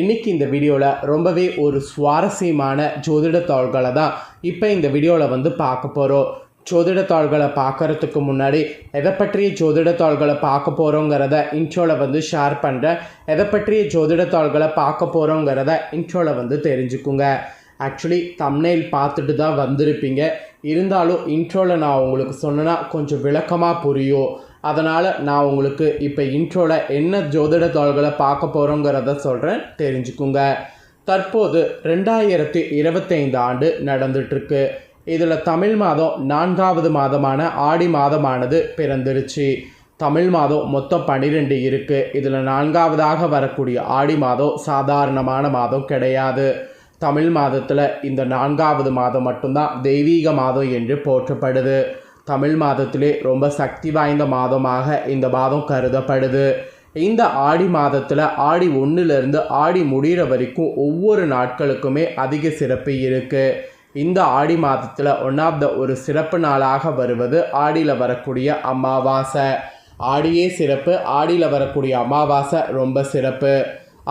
இன்றைக்கி இந்த வீடியோவில் ரொம்பவே ஒரு சுவாரஸ்யமான ஜோதிட தாள்களை தான் இப்போ இந்த வீடியோவில் வந்து பார்க்க போகிறோம் ஜோதிட தாள்களை பார்க்கறதுக்கு முன்னாடி எதை பற்றிய ஜோதிட தாள்களை பார்க்க போகிறோங்கிறத இன்ட்ரோவில் வந்து ஷேர் பண்ணுறேன் எதை பற்றிய ஜோதிட தாள்களை பார்க்க போகிறோங்கிறத இன்ட்ரோவில் வந்து தெரிஞ்சுக்குங்க. ஆக்சுவலி தம்னைல் பார்த்துட்டு தான் வந்திருப்பீங்க. இருந்தாலும் இன்ட்ரோவில் நான் உங்களுக்கு சொன்னேன்னா கொஞ்சம் விளக்கமாக புரியும். அதனால் நான் உங்களுக்கு இப்போ இன்ட்ரோவில் என்ன ஜோதிட தாள்களை பார்க்க போகிறோங்கிறத சொல்கிறேன் தெரிஞ்சுக்குங்க. தற்போது ரெண்டாயிரத்தி இருபத்தைந்து ஆண்டு நடந்துட்டுருக்கு. இதில் தமிழ் மாதம் நான்காவது மாதமான ஆடி மாதமானது பிறந்துருச்சு. தமிழ் மாதம் மொத்தம் பன்னிரெண்டு இருக்குது இதில் நான்காவதாக வரக்கூடிய ஆடி மாதம் சாதாரணமான மாதம் கிடையாது. தமிழ் மாதத்தில் இந்த நான்காவது மாதம் மட்டும்தான் தெய்வீக மாதம் என்று போற்றப்படுது. தமிழ் மாதத்திலே ரொம்ப சக்தி வாய்ந்த மாதமாக இந்த மாதம் கருதப்படுது. இந்த ஆடி மாதத்தில் ஆடி ஒன்றுலேருந்து ஆடி முடிகிற வரைக்கும் ஒவ்வொரு நாட்களுக்குமே அதிக சிறப்பு இருக்குது இந்த ஆடி மாதத்தில் ஒன் ஆஃப் த ஒரு சிறப்பு நாளாக வருவது ஆடியில் வரக்கூடிய அமாவாசை. ஆடியே சிறப்பு ஆடியில் வரக்கூடிய அமாவாசை ரொம்ப சிறப்பு.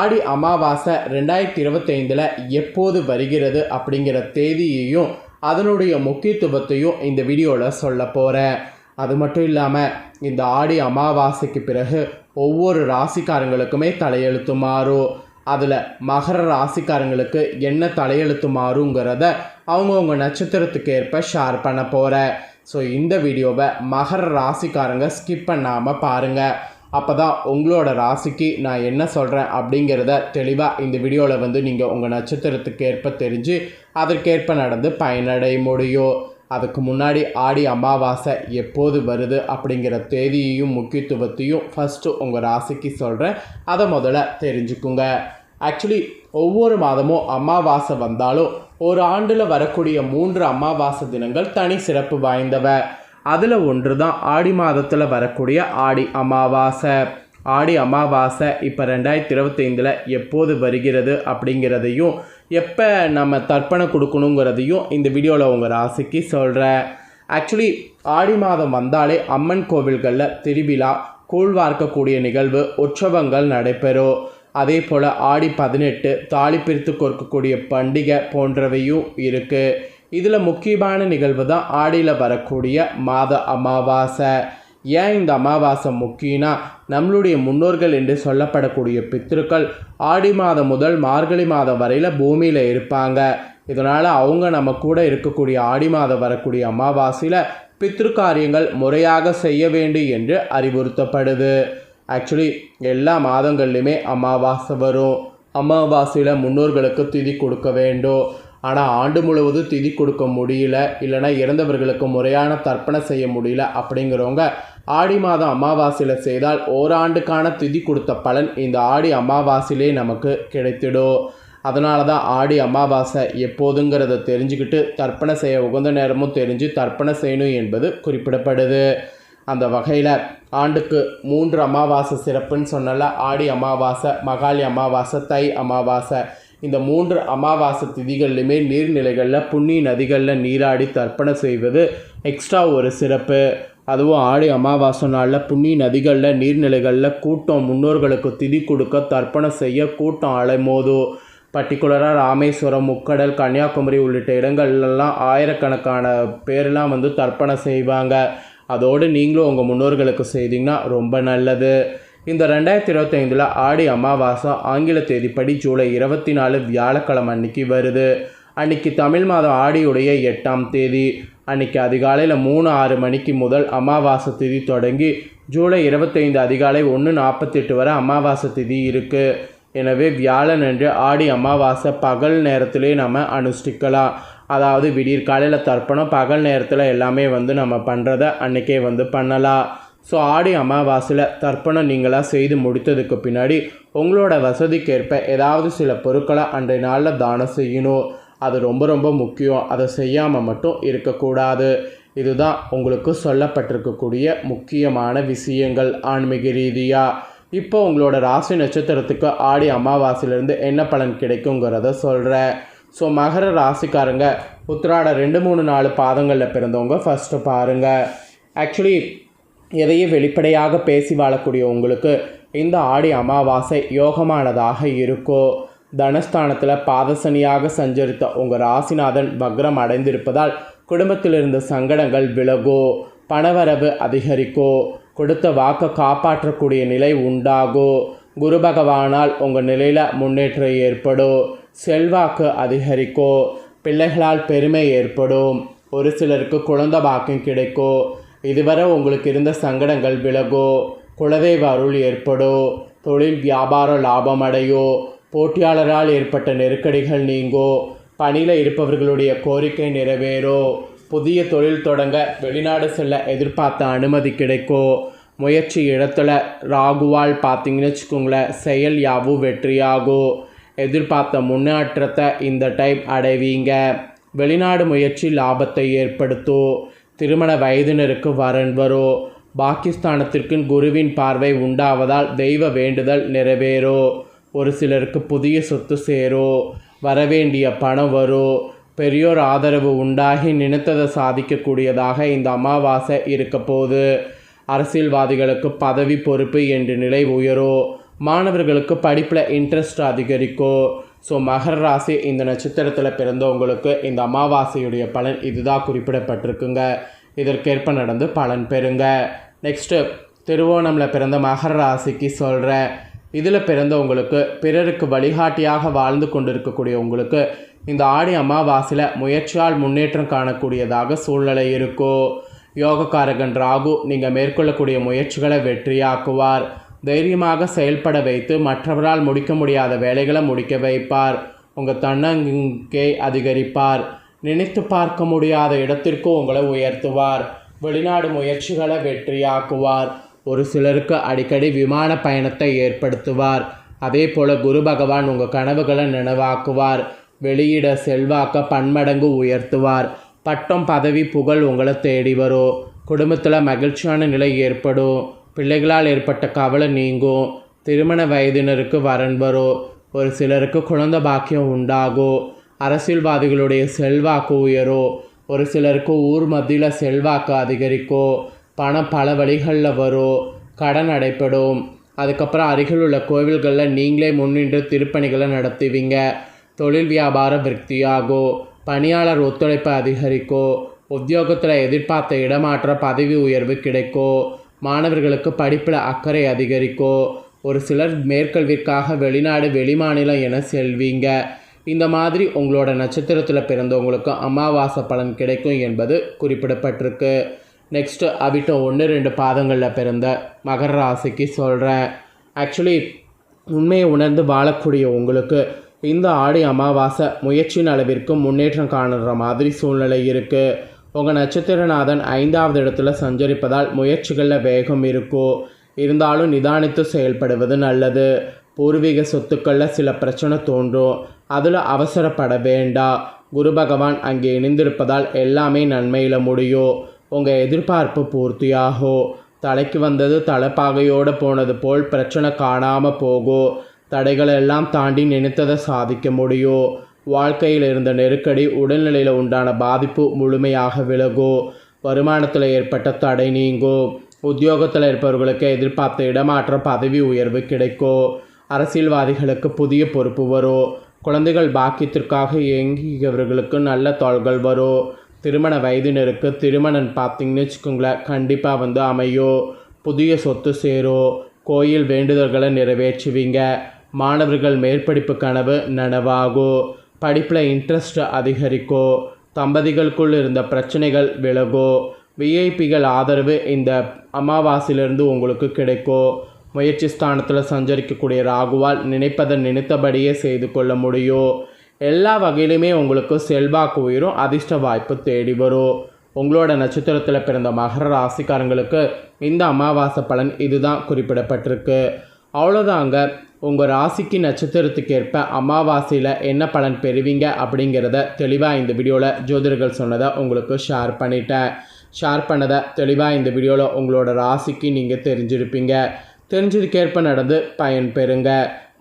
ஆடி அமாவாசை ரெண்டாயிரத்தி இருபத்தைந்தில் எப்போது வருகிறது அப்படிங்கிற தேதியையும் அதனுடைய முக்கியத்துவத்தையும் இந்த வீடியோவில் சொல்ல போகிறேன் அது மட்டும் இல்லாமல் இந்த ஆடி அமாவாசைக்கு பிறகு ஒவ்வொரு ராசிக்காரங்களுக்குமே தலையெழுத்து மாறும் அதில் மகர ராசிக்காரங்களுக்கு என்ன தலையெழுத்து மாறுங்கிறத அவங்கவுங்க நட்சத்திரத்துக்கு ஏற்ப ஷேர் பண்ண போகிறேன் ஸோ இந்த வீடியோவை மகர ராசிக்காரங்க ஸ்கிப் பண்ணாமல் பாருங்கள் அப்போ தான் உங்களோட ராசிக்கு நான் என்ன சொல்கிறேன் அப்படிங்கிறத தெளிவாக இந்த வீடியோவில் வந்து நீங்கள் உங்கள் நட்சத்திரத்துக்கு ஏற்ப தெரிஞ்சு அதற்கேற்ப நடந்து பயனடைய முடியும் அதுக்கு முன்னாடி ஆடி அமாவாசை எப்போது வருது அப்படிங்கிற தேதியையும் முக்கியத்துவத்தையும் ஃபஸ்ட்டு உங்கள் ராசிக்கு சொல்கிறேன் அதை முதல்ல தெரிஞ்சுக்குங்க. ஆக்சுவலி ஒவ்வொரு மாதமும் அமாவாசை வந்தாலும் ஒரு ஆண்டில் வரக்கூடிய மூன்று அமாவாசை தினங்கள் தனி சிறப்பு வாய்ந்தவ. அதில் ஒன்று தான் ஆடி மாதத்தில் வரக்கூடிய ஆடி அமாவாசை. ஆடி அமாவாசை இப்போ ரெண்டாயிரத்தி இருபத்தைந்தில் எப்போது வருகிறது அப்படிங்கிறதையும் எப்போ நம்ம தர்ப்பணம் கொடுக்கணுங்கிறதையும் இந்த வீடியோவில் உங்கள் ராசிக்கு சொல்கிறேன் ஆக்சுவலி ஆடி மாதம் வந்தாலே அம்மன் கோவில்களில் திருவிழா கூழ் வார்க்கக்கூடிய நிகழ்வு உற்சவங்கள் நடைபெறும். அதே போல் ஆடி பதினெட்டு தாலி பிரித்து கொடுக்கக்கூடிய பண்டிகை போன்றவையும் இருக்குது இதில் முக்கியமான நிகழ்வு தான் ஆடியில் வரக்கூடிய மாத அமாவாசை. ஏன் இந்த அமாவாசை முக்கியம்னா நம்மளுடைய முன்னோர்கள் என்று சொல்லப்படக்கூடிய பித்திருக்கள் ஆடி மாதம் முதல் மார்கழி மாதம் வரையில் பூமியில் இருப்பாங்க. இதனால் அவங்க நம்ம கூட இருக்கக்கூடிய ஆடி மாதம் வரக்கூடிய அமாவாசையில் பித்திருக்காரியங்கள் முறையாக செய்ய வேண்டும் என்று அறிவுறுத்தப்படுது. ஆக்சுவலி எல்லா மாதங்கள்லையுமே அமாவாசை வரும். அமாவாசையில் முன்னோர்களுக்கு திதி கொடுக்க வேண்டும். ஆனால் ஆண்டு முழுவதும் திதி கொடுக்க முடியல. இல்லைனா இறந்தவர்களுக்கு முறையான தர்ப்பணம் செய்ய முடியல அப்படிங்கிறவங்க ஆடி மாதம் அமாவாசையில் செய்தால் ஓராண்டுக்கான திதி கொடுத்த பலன் இந்த ஆடி அமாவாசையிலே நமக்கு கிடைத்திடும். அதனால தான் ஆடி அமாவாசை எப்போதுங்கிறத தெரிஞ்சுக்கிட்டு தர்ப்பணம் செய்ய உகந்த நேரமும் தெரிஞ்சு தர்ப்பணம் செய்யணும் என்பது குறிப்பிடப்படுது. அந்த வகையில் ஆண்டுக்கு மூன்று அமாவாசை சிறப்புன்னு சொன்னல ஆடி அமாவாசை மகாளி அமாவாசை தை அமாவாசை. இந்த மூன்று அமாவாசை திதிகள்லையுமே நீர்நிலைகளில் புண்ணிய நதிகளில் நீராடி தர்ப்பணம் செய்வது எக்ஸ்ட்ரா ஒரு சிறப்பு. அதுவும் ஆடி அமாவாசை நாளில் புண்ணிய நதிகளில் நீர்நிலைகளில் கூட்டம் முன்னோர்களுக்கு திதி கொடுக்க தர்ப்பணம் செய்ய கூட்டம் அலைமோதும் பர்டிகுலராக ராமேஸ்வரம் முக்கடல் கன்னியாகுமரி உள்ளிட்ட இடங்கள்லாம் ஆயிரக்கணக்கான பேர்லாம் வந்து தர்ப்பணம் செய்வாங்க. அதோடு நீங்களும் உங்கள் முன்னோர்களுக்கு செய்தீங்கன்னா ரொம்ப நல்லது. இந்த ரெண்டாயிரத்தி இருபத்தைந்தில் ஆடி அமாவாசை ஆங்கில தேதிப்படி ஜூலை இருபத்தி நாலு வியாழக்கிழமை அன்னைக்கு வருது. அன்னைக்கு தமிழ் மாதம் ஆடியுடைய எட்டாம் தேதி. அன்னைக்கு அதிகாலையில் மூணு ஆறு மணிக்கு முதல் அமாவாசை திதி தொடங்கி ஜூலை இருபத்தைந்து அதிகாலை ஒன்று நாற்பத்தெட்டு வரை அமாவாசை திதி இருக்குது எனவே வியாழன் என்று ஆடி அமாவாசை பகல் நேரத்திலே நம்ம அனுஷ்டிக்கலாம். அதாவது விடியற்காலையில் தர்ப்பணம் பகல் நேரத்தில் எல்லாமே வந்து நம்ம பண்ணுறத அன்றைக்கே வந்து பண்ணலாம். ஸோ ஆடி அமாவாசையில் தர்ப்பணம் நீங்களாக செய்து முடித்ததுக்கு பின்னாடி உங்களோட வசதிக்கேற்ப ஏதாவது சில பொருட்களை அன்றைய நாளில் தானம் செய்யணும். அது ரொம்ப ரொம்ப முக்கியம். அதை செய்யாமல் மட்டும் இருக்கக்கூடாது. இதுதான் உங்களுக்கு சொல்லப்பட்டிருக்கக்கூடிய முக்கியமான விஷயங்கள் ஆன்மீக ரீதியாக இப்போ உங்களோட ராசி நட்சத்திரத்துக்கு ஆடி அமாவாசையிலேருந்து என்ன பலன் கிடைக்குங்கிறத சொல்கிறேன் ஸோ மகர ராசிக்காரங்க உத்திராட ரெண்டு மூணு நாலு பாதங்களில் பிறந்தவங்க ஃபஸ்ட்டு பாருங்கள் ஆக்சுவலி எதையும் வெளிப்படையாக பேசி வாழக்கூடிய உங்களுக்கு இந்த ஆடி அமாவாசை யோகமானதாக இருக்கோ. தனஸ்தானத்தில் பாதசனியாக சஞ்சரித்த உங்கள் ராசிநாதன் வக்ரம் அடைந்திருப்பதால் குடும்பத்தில் இருந்த சங்கடங்கள் விலகோ. பணவரவு அதிகரிக்கோ. கொடுத்த வாக்கை காப்பாற்றக்கூடிய நிலை உண்டாகும் குரு பகவானால் உங்கள் நிலையில் முன்னேற்றம் ஏற்படும் செல்வாக்கு அதிகரிக்கோ. பிள்ளைகளால் பெருமை ஏற்படும். ஒரு சிலருக்கு குழந்த பாக்கியம் கிடைக்கும் இதுவரை உங்களுக்கு இருந்த சங்கடங்கள் விலகோ குலதெய்வ அருள் ஏற்படும் தொழில் வியாபார லாபம் அடையோ போட்டியாளரால் ஏற்பட்ட நெருக்கடிகள் நீங்கோ பணியில் இருப்பவர்களுடைய கோரிக்கை நிறைவேறும் புதிய தொழில் தொடங்க வெளிநாடு செல்ல எதிர்பார்த்த அனுமதி கிடைக்கும் முயற்சி இடத்துல ராகுவால் பார்த்தீங்கன்னு வச்சுக்கோங்களேன் செயல் யாவும் வெற்றியாகும் எதிர்பார்த்த முன்னேற்றத்தை இந்த டைம் அடைவீங்க. வெளிநாடு முயற்சி லாபத்தை ஏற்படுத்தும் திருமண வயதினருக்கு வரன் வரும் பாகிஸ்தானத்திற்கு குருவின் பார்வை உண்டாவதால் தெய்வ வேண்டுதல் நிறைவேறும் ஒரு சிலருக்கு புதிய சொத்து சேரும் வரவேண்டிய பணம் வரும் பெரியோர் ஆதரவு உண்டாகி நினைத்ததை சாதிக்கக்கூடியதாக இந்த அமாவாசை இருக்க அரசியல்வாதிகளுக்கு பதவி பொறுப்பு என்ற நிலை உயரும் மாணவர்களுக்கு படிப்பில் இன்ட்ரெஸ்ட் அதிகரிக்கும் ஸோ மகர ராசி இந்த நட்சத்திரத்தில் பிறந்தவங்களுக்கு இந்த அமாவாசையுடைய பலன் இதுதான் குறிப்பிடப்பட்டிருக்குங்க. இதற்கேற்ப நடந்து பலன் பெறுங்க. நெக்ஸ்ட்டு திருவோணமில் பிறந்த மகர ராசிக்கு சொல்கிறேன் இதில் பிறந்தவங்களுக்கு பிறருக்கு வழிகாட்டியாக வாழ்ந்து கொண்டிருக்கக்கூடிய உங்களுக்கு இந்த ஆடி அமாவாசையில் முயற்சியால் முன்னேற்றம் காணக்கூடியதாக சூழ்நிலை இருக்கும். யோகக்காரகன் ராகு நீங்கள் மேற்கொள்ளக்கூடிய முயற்சிகளை வெற்றியாக்குவார். தைரியமாக செயல்பட வைத்து மற்றவரால் முடிக்க முடியாத வேலைகளை முடிக்க வைப்பார். உங்கள் தன்னங்கை அதிகரிப்பார். நினைத்து பார்க்க முடியாத இடத்திற்கு உங்களை உயர்த்துவார். வெளிநாடு முயற்சிகளை வெற்றியாக்குவார். ஒரு சிலருக்கு அடிக்கடி விமான பயணத்தை ஏற்படுத்துவார். அதே போல் குரு பகவான் உங்கள் கனவுகளை நினைவாக்குவார். வெளியிட செல்வாக்க பன்மடங்கு உயர்த்துவார். பட்டம் பதவி புகழ் உங்களை தேடி வரும். குடும்பத்தில் மகிழ்ச்சியான நிலை ஏற்படும். பிள்ளைகளால் ஏற்பட்ட கவலை நீங்கும். திருமண வயதினருக்கு வரன் வரும் ஒரு சிலருக்கு குழந்த பாக்கியம் உண்டாகும் அரசியல்வாதிகளுடைய செல்வாக்கு உயரும் ஒரு சிலருக்கு ஊர் மத்தியில் செல்வாக்கு அதிகரிக்கும் பணம் பல வழிகளில் வரும் கடன் அடைப்படும். அதுக்கப்புறம் அருகில் உள்ள கோவில்களில் நீங்களே முன்னின்று திருப்பணிகளை நடத்துவீங்க. தொழில் வியாபாரம் விருத்தியாகும் பணியாளர் ஒத்துழைப்பு அதிகரிக்கும் உத்தியோகத்தில் எதிர்பார்த்த இடமாற்ற பதவி உயர்வு கிடைக்கும் மாணவர்களுக்கு படிப்பில் அக்கறை அதிகரிக்கும் ஒரு சிலர் மேற்கல்விற்காக வெளிநாடு வெளிமாநிலம் என செல்வீங்க. இந்த மாதிரி உங்களோட நட்சத்திரத்தில் பிறந்தவங்களுக்கு அமாவாசை பலன் கிடைக்கும் என்பது குறிப்பிடப்பட்டிருக்கு. நெக்ஸ்ட்டு அவிட்ட ஒன்று ரெண்டு பாதங்களில் பிறந்த மகர ராசிக்கு சொல்கிறேன் ஆக்சுவலி உண்மையை உணர்ந்து வாழக்கூடிய உங்களுக்கு இந்த ஆடி அமாவாசை முயற்சியின் அளவிற்கு முன்னேற்றம் காணுற மாதிரி சூழ்நிலை இருக்குது உங்கள் நட்சத்திரநாதன் ஐந்தாவது இடத்துல சஞ்சரிப்பதால் முயற்சிகளில் வேகம் இருக்கும் இருந்தாலும் நிதானித்து செயல்படுவது நல்லது. பூர்வீக சொத்துக்களில் சில பிரச்சனை தோன்றும். அதில் அவசரப்பட வேண்டாம் குரு பகவான் அங்கே இணைந்திருப்பதால் எல்லாமே நன்மையில் முடியும் உங்கள் எதிர்பார்ப்பு பூர்த்தியாகும் தலைக்கு வந்தது தலைப்பாகையோடு போனது போல் பிரச்சனை காணாமல் போகும் தடைகளெல்லாம் தாண்டி நினைத்ததை சாதிக்க முடியும் வாழ்க்கையில் இருந்த நெருக்கடி உடல்நிலையில் உண்டான பாதிப்பு முழுமையாக விலகும் வருமானத்தில் ஏற்பட்ட தடை நீங்கும் உத்தியோகத்தில் இருப்பவர்களுக்கு எதிர்பார்த்த இடமாற்ற பதவி உயர்வு கிடைக்கும் அரசியல்வாதிகளுக்கு புதிய பொறுப்பு வரும் குழந்தைகள் பாக்கியத்திற்காக இயங்கியவர்களுக்கு நல்ல தாள்கள் வரும் திருமண வயதினருக்கு திருமணம் பார்த்தீங்கன்னு வச்சுக்கோங்களேன் கண்டிப்பாக வந்து அமையும் புதிய சொத்து சேரும் கோயில் வேண்டுதல்களை நிறைவேற்றுவீங்க மாணவர்கள் மேற்படிப்பு கனவு நனவாகும் படிப்பில் இன்ட்ரெஸ்ட் அதிகரிக்கும் தம்பதிகளுக்குள் இருந்த பிரச்சனைகள் விலகும் விஐபிகள் ஆதரவு இந்த அமாவாசையிலிருந்து உங்களுக்கு கிடைக்கும் முயற்சி ஸ்தானத்தில் சஞ்சரிக்கக்கூடிய ராகுவால் நினைப்பதை நினைத்தபடியே செய்து கொள்ள முடியும் எல்லா வகையிலுமே உங்களுக்கு செல்வாக்கு உயிரும் அதிர்ஷ்ட வாய்ப்பு தேடி வரும். உங்களோட நட்சத்திரத்தில் பிறந்த மகர ராசிக்காரங்களுக்கு இந்த அமாவாசை பலன் இதுதான் குறிப்பிடப்பட்டிருக்கு. அவ்வளோதாங்க உங்கள் ராசிக்கு நட்சத்திரத்துக்கேற்ப அமாவாசையில் என்ன பலன் பெறுவீங்க அப்படிங்கிறத தெளிவாக இந்த வீடியோவில் ஜோதிடர்கள் சொன்னதை உங்களுக்கு ஷேர் பண்ணிட்டேன். ஷேர் பண்ணதை தெளிவாக இந்த வீடியோவில் உங்களோட ராசிக்கு நீங்கள் தெரிஞ்சிருப்பீங்க. தெரிஞ்சதுக்கேற்ப நடந்து பயன் பெறுங்க.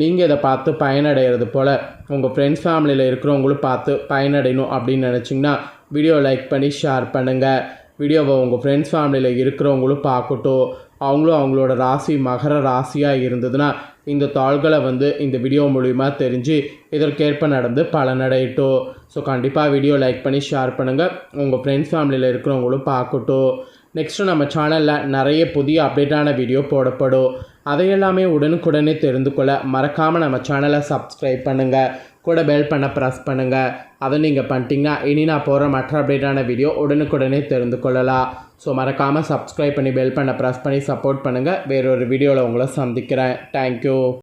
நீங்கள் இதை பார்த்து பயனடைகிறது போல் உங்கள் ஃப்ரெண்ட்ஸ் ஃபேமிலியில் இருக்கிறவங்களும் பார்த்து பயனடையணும் அப்படின்னு நினச்சிங்கன்னா வீடியோ லைக் பண்ணி ஷேர் பண்ணுங்கள் வீடியோவை உங்கள் ஃப்ரெண்ட்ஸ் ஃபேமிலியில் இருக்கிறவங்களும் பார்க்கட்டும். அவங்களும் அவங்களோட ராசி மகர ராசியாக இருந்ததுன்னா இந்த தாள்களை வந்து இந்த வீடியோ மூலிமா தெரிஞ்சு இதற்கேற்ப நடந்து பலனடையட்டும். ஸோ கண்டிப்பாக வீடியோ லைக் பண்ணி ஷேர் பண்ணுங்கள் உங்கள் ஃப்ரெண்ட்ஸ் ஃபேமிலியில் இருக்கிறவங்களும் பார்க்கட்டும். நெக்ஸ்ட்டு நம்ம சேனலில் நிறைய புதிய அப்டேட்டான வீடியோ போடப்படும். அதையெல்லாமே உடனுக்குடனே தெரிந்து கொள்ள மறக்காமல் நம்ம சேனலை சப்ஸ்கிரைப் பண்ணுங்கள் கூட பெல் பண்ண ப்ரெஸ் பண்ணுங்கள் அதை நீங்கள் பண்ணிட்டீங்கன்னா இனி நான் போகிற மற்ற அப்டேட்டான வீடியோ உடனுக்குடனே தெரிந்து கொள்ளலாம். ஸோ மறக்காமல் சப்ஸ்கிரைப் பண்ணி பெல் பண்ண ப்ரெஸ் பண்ணி சப்போர்ட் பண்ணுங்கள் வேறொரு வீடியோவில் உங்களை சந்திக்கிறேன். தேங்க்யூ